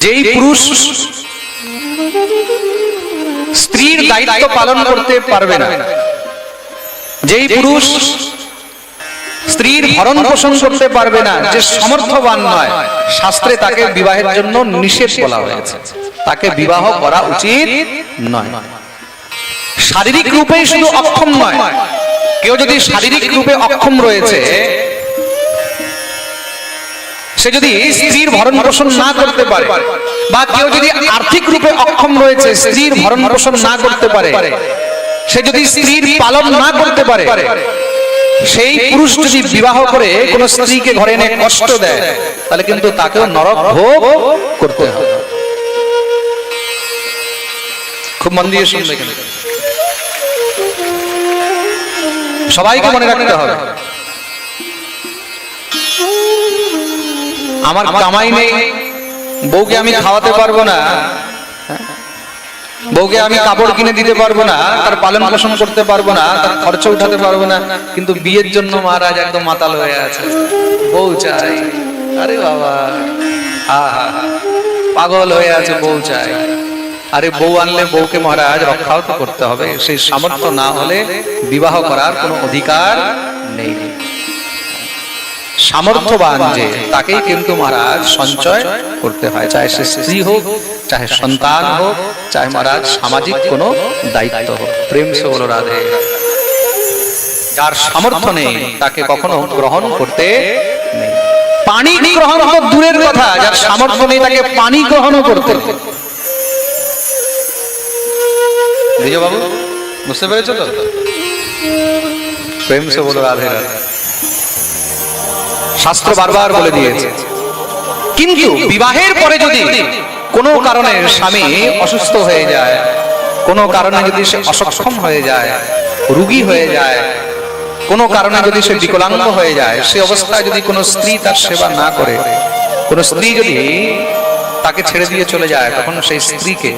যেই পুরুষ স্ত্রীর দায়িত্ব পালন করতে পারবে না। যেই পুরুষ স্ত্রীর ভরণ পোষণ করতে পারবে না যে সমর্থবান নয়। শাস্ত্রে তাকে বিবাহের জন্য নিষেধ বলা হয়েছে। তাকে বিবাহ করা উচিত নয়। শারীরিক রূপে শুধু অক্ষম নয়। কেউ যদি শারীরিক রূপে অক্ষম রয়েছে সে যদি স্ত্রীর ভরণ পোষণ না করতে পারে, বা কেউ যদি আর্থিক রূপে অক্ষম রয়েছে, স্ত্রীর ভরণ পোষণ না করতে পারে, সে যদি স্ত্রীর পালন না করতে পারে, সেই পুরুষ যদি বিবাহ করে, কোন স্ত্রীকে ঘরে এনে কষ্ট দেয়, তাহলে কিন্তু তাকেও নরক ভোগ করতে হবে। খুব মন দিয়ে শুনবে সবাইকে মনে রাখতে হবে। আমার কামাই নেই। বউকে আমি খাওয়াতে পারব না। বউকে আমি কাপড় কিনে দিতে পারব না। তার পালন পোষণ করতে পারব না। তার খরচ উঠাতে পারব না। কিন্তু বিয়ের জন্য মহারাজ একদম মাতাল হয়ে আছে। বউ চাই। আরে বাবা। পাগল হয়ে আছে, বউ চাই। আরে বউ আনলে বউকে মহারাজ রক্ষাও তো করতে হবে। সেই সামর্থ্য না হলে বিবাহ করার কোনো অধিকার নেই। সামর্থ্যবান যে তাকেই কিন্তু মহারাজ সঞ্চয় করতে হয়। চাহে সে স্ত্রী হোক চাহে সন্তান হোক চাহে মহারাজ সামাজিক কোনো দায়িত্ব হোক। প্রেম সে বলো রাধে। যার সামর্থ্য নেই তাকে কখনো গ্রহণ করতে নেই। পানি গ্রহণ তো দূরের কথা যার সামর্থ্য নেই তাকে পানি গ্রহণও করতে। বাবু বুঝতে পেরেছ তো? প্রেম সে বলো রাধে রাধে। শাস্ত্র বারবার বলে দিয়েছে। কিন্তু বিবাহের পরে যদি কোনো কারণে স্বামী অসুস্থ হয়ে যায়, কোনো কারণে যদি সে অসক্ষম হয়ে যায়, রুগী হয়ে যায়, কোনো কারণে যদি সে বিকলাঙ্গ হয়ে যায়, সে অবস্থায় যদি কোনো স্ত্রী তার সেবা না করে, কোনো স্ত্রী যদি তাকে ছেড়ে দিয়ে চলে যায়, তখন সেই স্ত্রীকে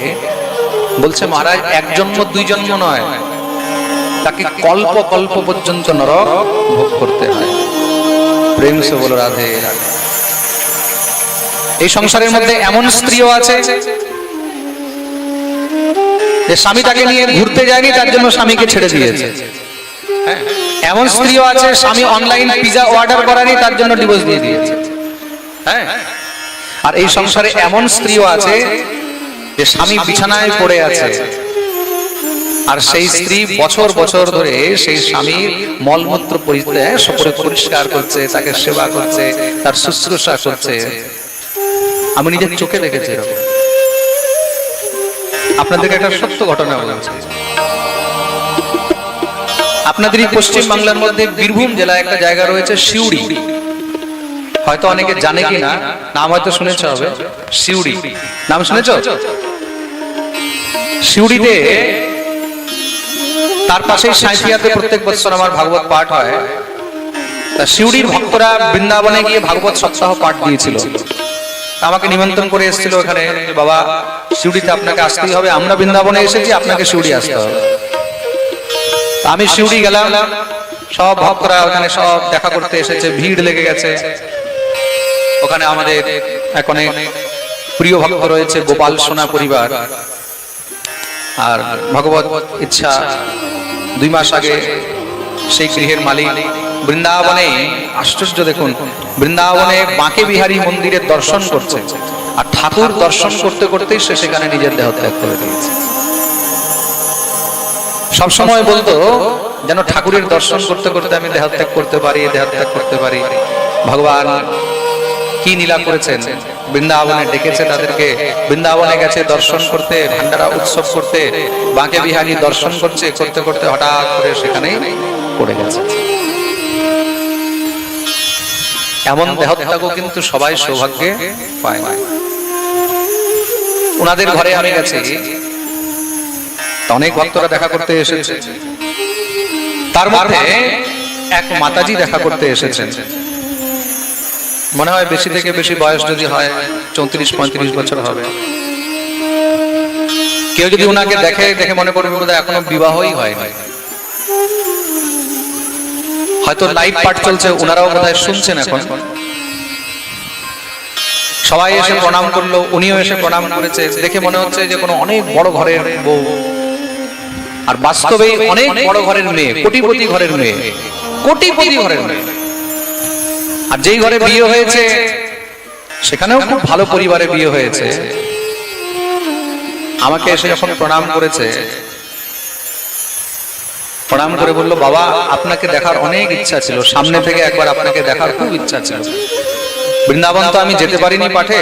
বলছে, মহারাজ, এক জন্ম, দুই জন্ম নয়। তাকে কল্প কল্প পর্যন্ত নরক ভোগ করতে হয়। প্রেম সে বলো রাধে। এই সংসারের মধ্যে এমন স্ত্রীও আছে যে স্বামী তাকে নিয়ে ঘুরতে যায়নি তার জন্য স্বামীকে ছেড়ে দিয়েছে। হ্যাঁ, এমন স্ত্রীও আছে স্বামী অনলাইন পিজা অর্ডার করানি তার জন্য ডিভোর্স দিয়ে দিয়েছে। হ্যাঁ আর এই সংসারে এমন স্ত্রীও আছে যে স্বামী বিছানায় পড়ে আছে। আর সেই স্ত্রী বছর বছর ধরে সেই স্বামীর মলমূত্র পরিষ্কার করছে তাকে সেবা করছে তার শুশ্রূষা করছে। আমি নিজের চোখে দেখেছি এরকম। আপনাদেরকে একটা সত্য ঘটনা বলছি। আপনাদের এই পশ্চিম বাংলার মধ্যে বীরভূম জেলায় একটা জায়গা রয়েছে শিউড়ি হয়তো অনেকে জানে কি না নাম হয়তো শুনেছ হবে। শিউড়ি নাম শুনেছ? শিউড়িতে তার পাশেই সাঁইথিয়াতে প্রত্যেক বছর আমার ভাগবত পাঠ হয়। তা শিউড়ির ভক্তরা বৃন্দাবনে গিয়ে ভাগবত সপ্তাহ পাঠ দিয়েছিল। আমাকে নিমন্ত্রণ করে এসেছিল ওখানে বাবা শিউড়িতে আপনাকে আসতেই হবে। আমরা বৃন্দাবনে এসেছি, আপনাকে শিউড়ি আসতে হবে। আমি শিউড়ি গেলাম। সব ভক্তরা ওখানে সব দেখা করতে এসেছে, ভিড় লেগে গেছে। ওখানে আমাদের এখন প্রিয় ভক্ত রয়েছে, গোপাল সোনা পরিবার। আর ভগবত ইচ্ছা দুই মাস আগে সেই গৃহের মালিক বৃন্দাবনে, আশ্চর্য দেখুন, বৃন্দাবনে বাঁকে বিহারী মন্দিরের দর্শন করছে। আর ঠাকুর দর্শন করতে করতেই সে সেখানে নিজের দেহ ত্যাগ করে দিয়েছে। সবসময় বলতো, যেন ঠাকুরের দর্শন করতে করতে আমি দেহত্যাগ করতে পারি দেহত্যাগ করতে পারি। ভগবান, কি নীলা করেছেন? বৃন্দাবনে ডেকেছে তাদেরকে। বৃন্দাবনে গেছে দর্শন করতে ভান্ডারা উৎসব করতে বাঁকে বিহারী দর্শন করছে করতে করতে হঠাৎ করে সেখানেই পড়ে গেছে। এমন দেহত্যাগও কিন্তু সবাই সৌভাগ্যে পায়। না ওনাদের ঘরে আমি গেছি। অনেক ভক্তরা দেখা করতে এসেছে। তার মধ্যে এক মাতাজি দেখা করতে এসেছেন মনে হয় বেশি থেকে বেশি বয়স যদি হয়, চৌত্রিশ, পঁয়ত্রিশ বছর হবে। কেউ যদি ওনাকে দেখে দেখে মনে করবে বোধহয় এখনও বিবাহই হয় হয়তো লাইভ পাঠ চলছে ওনারাও বোধহয় শুনছেন এখন। সবাই এসে প্রণাম করল, উনিও এসে প্রণাম করেছে। দেখে মনে হচ্ছে যে কোনো অনেক বড় ঘরের বউ। আর বাস্তবে অনেক বড় ঘরের মেয়ে, কোটিপতি ঘরের মেয়ে। কোটিপতি ঘরের মেয়ে। আর যেই ঘরে বিয়ে হয়েছে সেখানেও খুব ভালো পরিবারে বিয়ে হয়েছে। আমাকে এসে যখন প্রণাম করেছে প্রণাম করে বলল বাবা আপনাকে দেখার অনেক ইচ্ছা ছিল। সামনে থেকে একবার আপনাকে দেখার খুব ইচ্ছা ছিল। বৃন্দাবন তো আমি যেতে পারিনি পাঠে।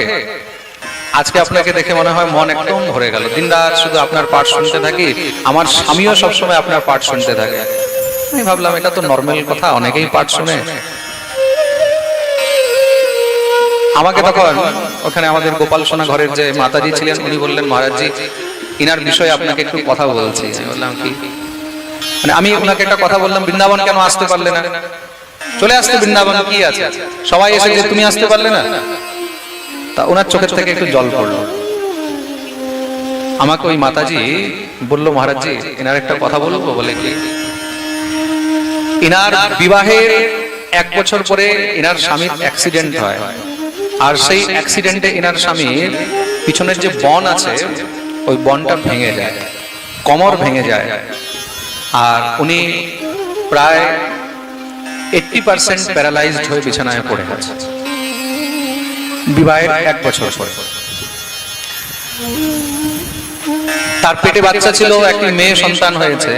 আজকে আপনাকে দেখে মনে হয় মন একদম ভরে গেল। দিনরাত শুধু আপনার পাঠ শুনতে থাকি আমার স্বামীও সবসময় আপনার পাঠ শুনতে থাকে। আমি ভাবলাম এটা তো নর্মাল কথা অনেকেই পাঠ শুনে। আমাকে তখন ওখানে আমাদের গোপাল সোনা ঘরের যে মাতাজি ছিলেন উনি বললেন মহারাজজি ইনার বিষয়ে আপনাকে একটু কথা বলছি। বললাম কি? মানে আমি ওনাকে একটা কথা বললাম বৃন্দাবন কেন আসতে পারলে না? চলে আসতে বৃন্দাবন কি আছে? সবাই এসে যে তুমি আসতে পারলে না? তা ওনার চোখের থেকে একটু জল পড়ল। আমাকে ওই মাতাজি বলল মহারাজজি এনার একটা কথা বলব? বলে কি? ইনার বিবাহের এক বছর পরে ইনার স্বামীর অ্যাক্সিডেন্ট হয়। আর সেই অ্যাক্সিডেন্টে এনার স্বামীর পিছনের যে বন আছে, ওই বনটা ভেঙে যায়, কমর ভেঙে যায়। আর উনি প্রায় এইটটি পার্সেন্ট প্যারালাইজড হয়ে বিছানায় পড়ে গেছে বিবাহের এক বছর পরে। তার পেটে বাচ্চা ছিল, একটি মেয়ে সন্তান হয়েছে।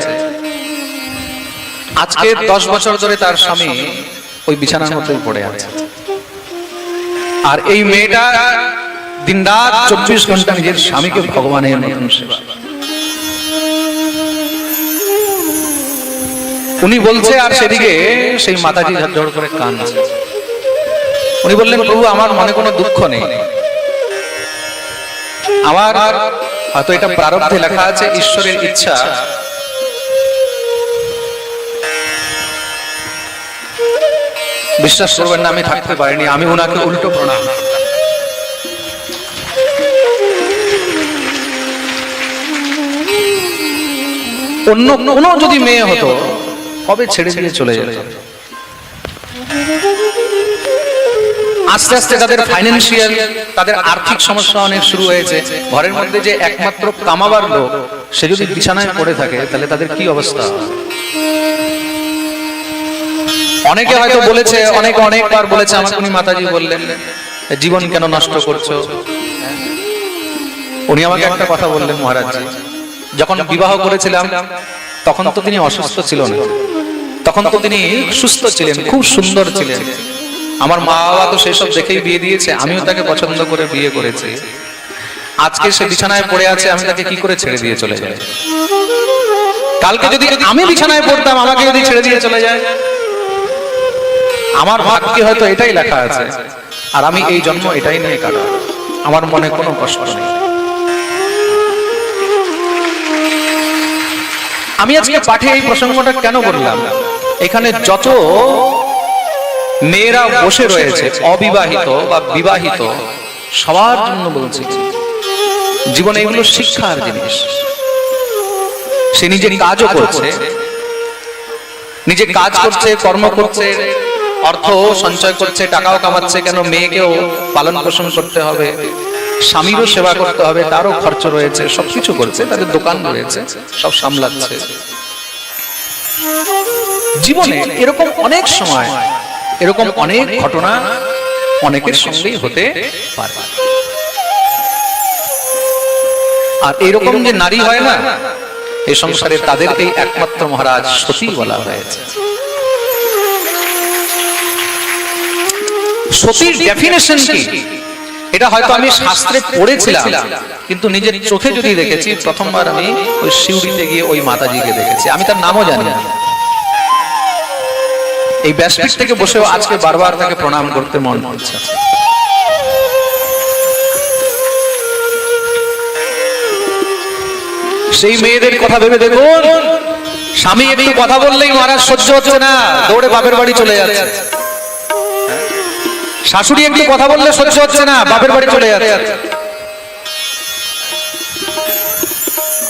আজকে দশ বছর ধরে তার স্বামী ওই বিছানার মধ্যেই পড়ে আছে। আর এই মেয়েটা দিনরাত চব্বিশ ঘণ্টা নিজের স্বামীকে ভগবানের মতন সেবা উনি বলছে, আর সেদিকে সেই মাতাজি ঝরঝর করে কাঁদছে। উনি বললেন, প্রভু, আমার মনে কোনো দুঃখ নেই। আমার হয়তো এটা প্রারব্ধে লেখা আছে, ঈশ্বরের ইচ্ছা বিশ্বাস করবেন না, আমি থাকতে পারিনি, আমি ওনাকে উল্টো প্রণাম। অন্য কোনো যদি মেয়ে হতো, কবে ছেড়ে দিয়ে চলে যেত? আস্তে আস্তে তাদের ফাইন্যান্সিয়াল তাদের আর্থিক সমস্যা অনেক শুরু হয়েছে। ঘরের মধ্যে যে একমাত্র কামাবার লোক, সে যদি বিছানায় পড়ে থাকে, তাহলে তাদের কি অবস্থা? অনেকে হয়তো বলেছে অনেকে অনেকবার বলেছে আমাকে উনি মাতাজি বললেন জীবন কেন নষ্ট করছ? উনি আমাকে একটা কথা বললেন মহারাজ যখন বিবাহ করেছিলাম তখন তো তিনি অসুস্থ ছিলেন। তখন তো তিনি সুস্থ ছিলেন খুব সুন্দর ছিলেন। আমার মা বাবা তো সেসব দেখেই বিয়ে দিয়েছে আমিও তাকে পছন্দ করে বিয়ে করেছি। আজকে সে বিছানায় পড়ে আছে আমি তাকে কি করে ছেড়ে দিয়ে চলে যাই? কালকে যদি আমি বিছানায় পড়তাম আমাকে যদি ছেড়ে দিয়ে চলে যায়? আমার ভাগ্যে হয়তো এটাই লেখা আছে। আর আমি এই জন্ম এটাই নিয়ে কাটা। আমার মনে কোনো কষ্ট নেই। আমি আজকে পাঠে এই প্রসঙ্গটা কেন বললাম? এখানে যত মেয়েরা বসে রয়েছে, অবিবাহিত বা বিবাহিত, সবার জন্য বলছি, জীবনে এগুলো শিক্ষার জিনিস। সে নিজে কাজও করছে, নিজে কাজ করছে, কর্ম করছে অর্থ সঞ্চয় করছে, টাকাও কামাচ্ছে, কেন মেয়েকেও পালন পোষণ করতে হবে? স্বামীরও সেবা করতে হবে, তারও খরচ রয়েছে, সবকিছু করছে, তাদের দোকান রয়েছে, সব সামলাচ্ছে। জীবনে এরকম অনেক সময়, এরকম অনেক ঘটনা অনেকের সঙ্গেই হতে পারে। আর এরকম যে নারী হয় না, এ সংসারে তাদেরকেই একমাত্র মহারাজ সতী বলা হয়েছে। সতীর ডেফিনেশন কি? এটা হয়তো আমি শাস্ত্রে পড়েছিলাম কিন্তু নিজের চোখে যদি দেখেছি প্রথমবার আমি ওই শিউরিতে গিয়ে ওই মাতাজিকে দেখেছি। আমি তার নামও জানি না। এই ব্যাসপীঠ থেকে বসেও আজকে বারবার তাকে প্রণাম করতে মন হচ্ছে সেই মেয়েদের কথা ভেবে দেখুন স্বামী একটু কথা বললেই মহারাজ সহ্য হচ্ছে না দৌড়ে বাপের বাড়ি চলে যাচ্ছে। শাশুড়ি একটু কথা বললে সহ্য হচ্ছে না, বাপের বাড়ি চলে যাচ্ছে।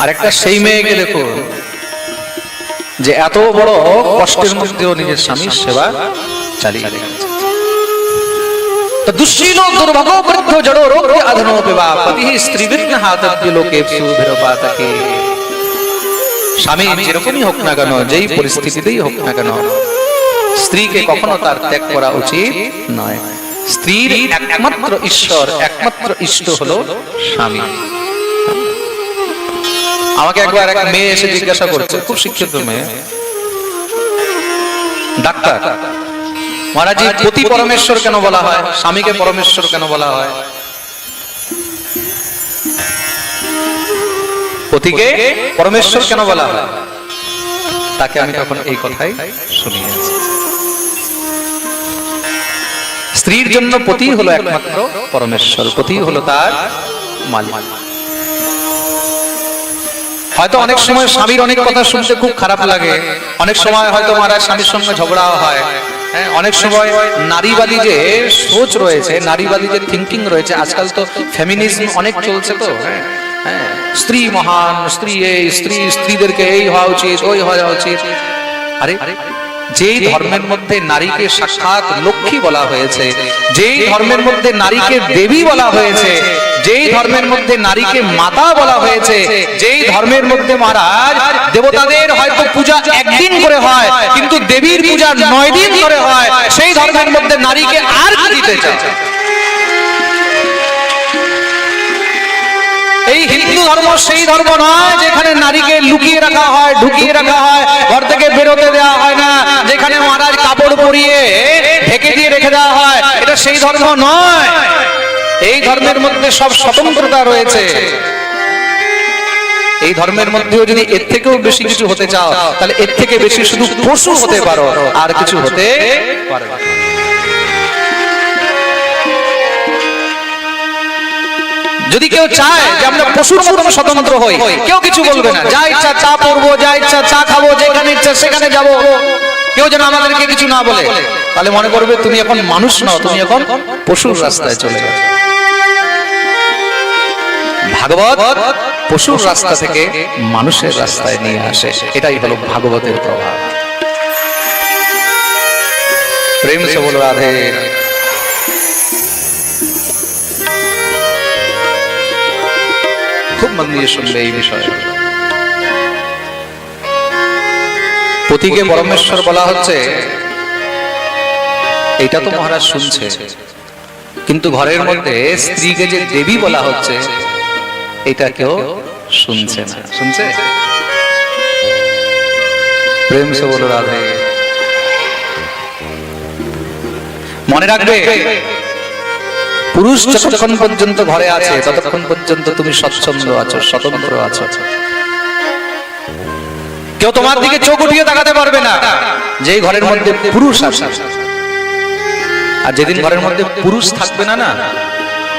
আর একটা সেই মেয়েকে দেখো, যে এত বড় কষ্টের মধ্যেও নিজের স্বামীর সেবা চালিয়ে স্ত্রীকে কখনো তার ত্যাগ করা উচিত নয়। স্ত্রীর একমাত্র ঈশ্বর একমাত্র ইষ্ট হলো স্বামী। আমাকে একবার এক মেয়ে এসে জিজ্ঞাসা করছে খুব শিক্ষিত মেয়ে। ডাক্তার মহারাজি পতি পরমেশ্বর কেন বলা হয়? স্বামীকে পরমেশ্বর কেন বলা হয়? পতিকে পরমেশ্বর কেন বলা হয়? তাকে আমি তখন এই কথাই শুনিয়েছি। স্ত্রীর জন্য পতি হলো একমাত্র পরমেশ্বর পতি হলো তার মালিক। হয়তো অনেক সময় স্বামীর অনেক কথা শুনতে খুব খারাপ লাগে। অনেক সময় হয়তো মারা স্বামীর সঙ্গে ঝগড়াও হয়। হ্যাঁ, অনেক সময় নারীবাদী যে সোচ রয়েছে নারীবাদী যে থিঙ্কিং রয়েছে আজকাল তো ফেমিনিজম অনেক চলছে তো হ্যাঁ, হ্যাঁ, স্ত্রী মহান স্ত্রী এই স্ত্রী স্ত্রীদেরকে এই হওয়া উচিত ওই হওয়া উচিত। আরে যেই ধর্মের মধ্যে নারীকে সাক্ষাৎ লক্ষ্মী বলা হয়েছে যেই ধর্মের মধ্যে নারীকে দেবী বলা হয়েছে যেই ধর্মের মধ্যে নারীকে মাতা বলা হয়েছে যেই ধর্মের মধ্যে মহারাজ দেবতাদের হয়তো পূজা একদিন করে হয় কিন্তু দেবীর পূজা নয় দিন করে হয় সেই ধর্মের মধ্যে নারীকে আর কি দিতে চায়? এই হিন্দু ধর্ম সেই ধর্ম নয় যেখানে নারীকে লুকিয়ে রাখা হয়, ঢুকিয়ে রাখা হয়, ঘর থেকে বেরোতে দেওয়া হয় না, যেখানে মহারাজ কাপড় পরিয়ে ঢেকে দিয়ে রেখে দেওয়া হয়, এটা সেই ধর্ম নয়। এই ধর্মের মধ্যে সব স্বতন্ত্রতা রয়েছে। এই ধর্মের মধ্যেও যদি এর থেকেও বেশি কিছু হতে চাও, তাহলে এর থেকে বেশি শুধু পশু হতে পারো, আর কিছু হতে পারো যদি কেউ চায় যে আমরা পশুর মতন স্বতন্ত্র হই কেউ কিছু বলবে না। যা ইচ্ছা চা পড়ব যা ইচ্ছা চা খাব যেখানে ইচ্ছা সেখানে যাব। কেউ যেন আমাদেরকে কিছু না বলে। তাহলে মনে করবে তুমি এখন মানুষ নও তুমি এখন পশুর রাস্তায় চলে যাও ভাগবত পশুর রাস্তা থেকে মানুষের রাস্তায় নিয়ে আসে। এটাই হলো ভাগবতের প্রভাব। প্রেম সে বলো রাধে। মন দিয়ে শুনবে এই বিষয়ে। পতিকে পরমেশ্বর বলা হচ্ছে এটা তো মহারাজ শুনছে। কিন্তু ঘরের মধ্যে স্ত্রীকে যে দেবী বলা হচ্ছে এটা কেউ শুনছে না। শুনছে প্রেম সে বলো রাধে মনে রাখবে পুরুষ যতক্ষণ পর্যন্ত ঘরে আছে ততক্ষণ পর্যন্ত তুমি স্বচ্ছন্দ আছো স্বতন্ত্র আছো। কেউ তোমার দিকে চোখ উঠিয়ে তাকাতে পারবে না। যেই ঘরের মধ্যে পুরুষ আছে। আর যেদিন ঘরের মধ্যে পুরুষ থাকবে না না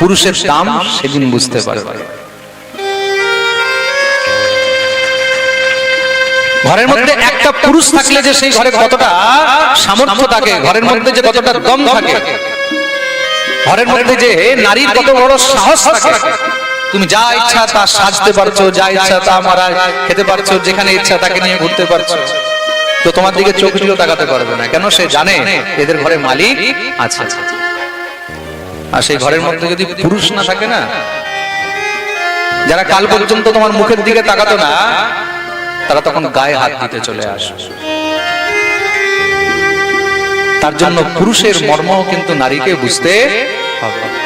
পুরুষের দাম সেদিন বুঝতে পারবে। ঘরের মধ্যে একটা পুরুষ থাকলে যে সেই ঘরে কতটা সামর্থ্য থাকে ঘরের মধ্যে যে কতটা দম থাকে ঘরের মধ্যে যে নারীর কত বড় সাহস থাকে, তুমি যা ইচ্ছা তা সাজতে পারছ, যা ইচ্ছা তা মারা খেতে পারছ, যেখানে ইচ্ছা তাকে নিয়ে ঘুরতে পারছ। তো তোমার দিকে চোখ দিয়েও তাকাতে পারবে না, কেন সে জানে এদের ঘরে মালিক আছে। আর সেই ঘরের মধ্যে যদি পুরুষ না থাকে না, যারা কাল পর্যন্ত তোমার মুখের দিকে তাকাতো না, তারা তখন গায়ে হাত দিতে চলে আসে তার জন্য পুরুষের মর্ম কিন্তু নারীকে বুঝতে হবে।